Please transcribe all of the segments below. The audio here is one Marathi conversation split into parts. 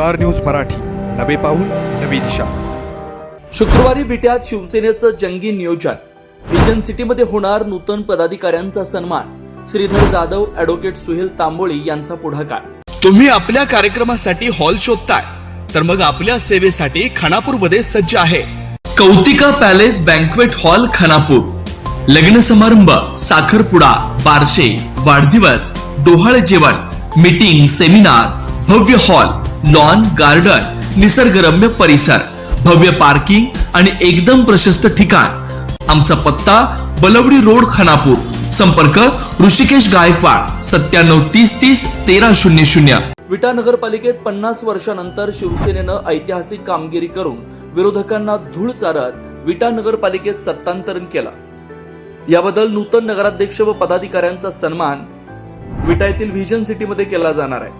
Star news Marathi. नवे पाऊल नवी दिशा. शुक्रवारी बिट्यात शिवसेनेचं जंगी नियोजन. व्हिजन सिटीमध्ये होणार नूतन पदाधिकाऱ्यांचा सन्मान. श्रीधर जाधव ॲडव्होकेट सुहेल तांबोळी यांचा पुढाकार. तुम्ही आपल्या कार्यक्रमासाठी हॉल शोधताय. तर मग आपल्या सेवेसाठी खानापूरमध्ये सज्ज आहे. Kautika palace banquet hall Khanapur. लग्न समारंभ साखरपुडा बारशे वाढदिवस डोहाळ जेवण मीटिंग सेमिनार भव्य हॉल. लॉन गार्डन निसर्गरम्य परिसर भव्य पार्किंग आणि एकदम प्रशस्त ठिकाण. आमचा पत्ता बलवडी रोड खानापूर. संपर्क ऋषिकेश गायकवाड सत्त्याण्णव तीस तीस तेरा शून्य शून्य. विटा नगरपालिकेत पन्नास वर्षानंतर शिवसेनेनं ऐतिहासिक कामगिरी करून विरोधकांना धूळ चारत विटा नगरपालिकेत सत्तांतरण केलं. याबद्दल नूतन नगराध्यक्ष व पदाधिकाऱ्यांचा सन्मान विटा येथील व्हिजन सिटीमध्ये केला जाणार आहे.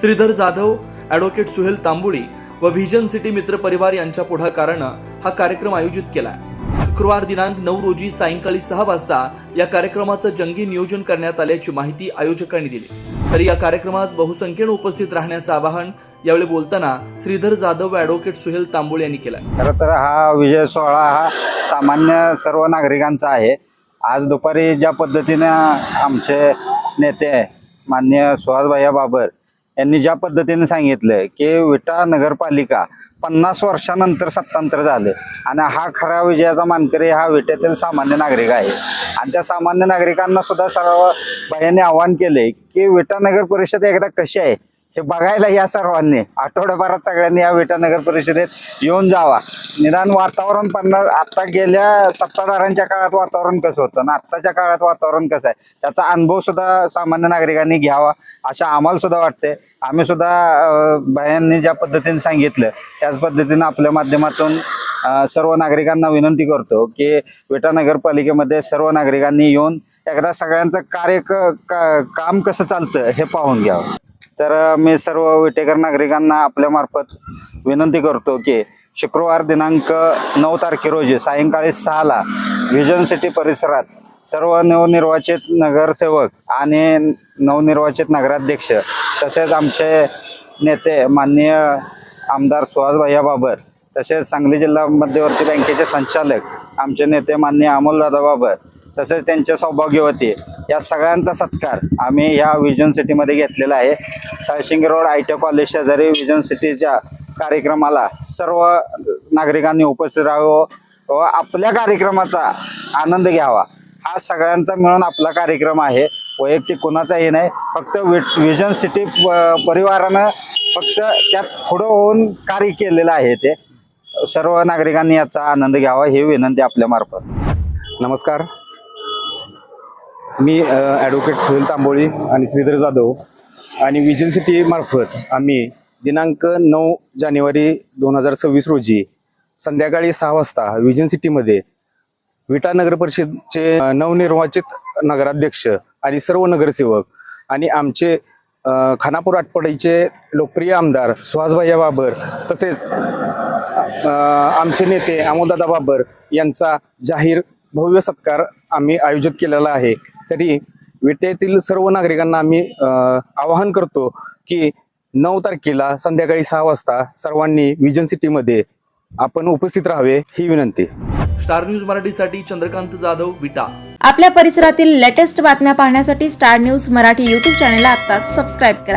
श्रीधर जाधव ॲडव्होकेट सुहेल तांबुळी व व्हिजन सिटी मित्र परिवार यांच्या पुढाकारानं हा कार्यक्रम आयोजित केला शुक्रवार दिनांक नऊ रोजी सायंकाळी सहा वाजता या कार्यक्रमाचं जंगी नियोजन करण्यात आल्याची माहिती आयोजकांनी दिली. तर या कार्यक्रमास बहुसंख्येनं उपस्थित राहण्याचं आवाहन यावेळी बोलताना श्रीधर जाधव व ॲडव्होकेट सुहेल तांबुळे यांनी केलं खरं तर हा विजय सोहळा हा सामान्य सर्व नागरिकांचा आहे. आज दुपारी ज्या पद्धतीनं आमचे नेते मान्य सुहासभैया बाबर यांनी ज्या पद्धतीने सांगितलं की विटा नगरपालिका पन्नास वर्षानंतर सत्तांतर झालं. आणि हा खरा विजयाचा मानकरी हा विट्यातील सामान्य नागरिक आहे. आणि त्या सामान्य नागरिकांना सुद्धा सर्व बायांनी आवाहन केले की विटा नगर परिषद एकदा कशी आहे हे बघायला या सर्वांनी. आठवड्याभरात सगळ्यांनी या विटा नगर परिषदेत येऊन जावा. निदान वातावरण पन्नास आता गेल्या सत्ताधाऱ्यांच्या काळात वातावरण कसं होतं आणि आत्ताच्या काळात वातावरण कसं आहे? त्याचा अनुभव सुद्धा सामान्य नागरिकांनी घ्यावा अशा आम्हाला सुद्धा वाटते आम्ही सुद्धा बायांनी ज्या पद्धतीने सांगितलं त्याच पद्धतीनं आपल्या माध्यमातून सर्व नागरिकांना विनंती करतो की विटा नगरपालिकेमध्ये सर्व नागरिकांनी येऊन एकदा सगळ्यांचं कार्य का- काम कसं चालतं हे पाहून घ्यावं. तर मी सर्व विटेकर नागरिकांना आपल्या मार्फत विनंती करतो की शुक्रवार दिनांक नऊ तारखे रोजी सायंकाळी सहाला व्हिजन सिटी परिसरात सर्व नवनिर्वाचित नगरसेवक आणि नवनिर्वाचित नगराध्यक्ष तसेच आमचे नेते माननीय आमदार सुहास भैया बाबर तसेच सांगली जिल्हा मध्यवर्ती बँकेचे संचालक आमचे नेते माननीय अमोलदादा बाबर तसेच त्यांच्या सौभाग्यवती या सगळ्यांचा सत्कार आम्ही ह्या विजन सिटीमध्ये घेतलेला आहे. Salshinge road I T college शेजारी विजन सिटीच्या कार्यक्रमाला सर्व नागरिकांनी उपस्थित राहावं व आपल्या कार्यक्रमाचा आनंद घ्यावा. हा सगळ्यांचा मिळून आपला कार्यक्रम आहे. वैयक्तिक कोणाचाही नाही. फक्त विजन सिटी प- परिवारानं फक्त त्यात पुढं होऊन कार्य केलेलं आहे ते. सर्व नागरिकांनी याचा आनंद घ्यावा ही विनंती आपल्या मार्फत नमस्कार. मी ॲडव्होकेट सुनील तांबोळी आणि श्रीधर जाधव आणि विजन सिटी मार्फत आम्ही दिनांक नऊ जानेवारी दोन हजार सव्वीस रोजी संध्याकाळी सहा वाजता विजन सिटीमध्ये विटा नगर परिषदचे नवनिर्वाचित नगराध्यक्ष आणि सर्व नगरसेवक आणि आमचे खानापूर आटपाडीचे लोकप्रिय आमदार सुहासभाई बाबर तसेच आमचे नेते अमोलदादा बाबर यांचा जाहीर भव्य सत्कार आम्ही आयोजित केलेला आहे. तरी विटेतील सर्व नागरिकांना आम्ही आवाहन करतो की नऊ तारखेला संध्याकाळी सहा वाजता सर्वांनी विजन सिटीमध्ये आपण उपस्थित राहावे ही विनंती. स्टार न्यूज मराठीसाठी चंद्रकांत जाधव विटा. आपल्या परिसरातील लेटेस्ट बातम्या पाहण्यासाठी स्टार न्यूज मराठी यूट्यूब चॅनलला आत्ताच सबस्क्राईब करा.